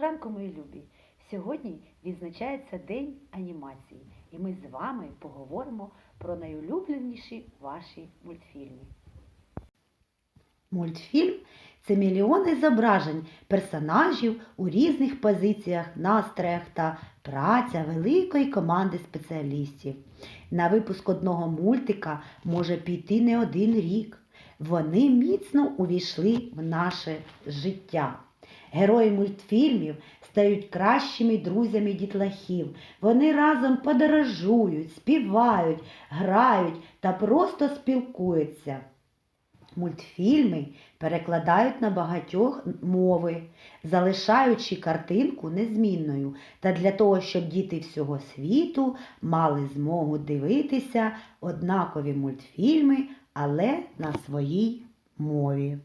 Ранку, мої любі! Сьогодні відзначається День анімації, і ми з вами поговоримо про найулюбленіші ваші мультфільми. Мультфільм це мільйони зображень персонажів у різних позиціях, настроях та праця великої команди спеціалістів. На випуск одного мультика може піти не один рік. Вони міцно увійшли в наше життя. Герої мультфільмів стають кращими друзями дітлахів. Вони разом подорожують, співають, грають та просто спілкуються. Мультфільми перекладають на багатьох мови, залишаючи картинку незмінною, та для того, щоб діти всього світу мали змогу дивитися однакові мультфільми, але на своїй мові.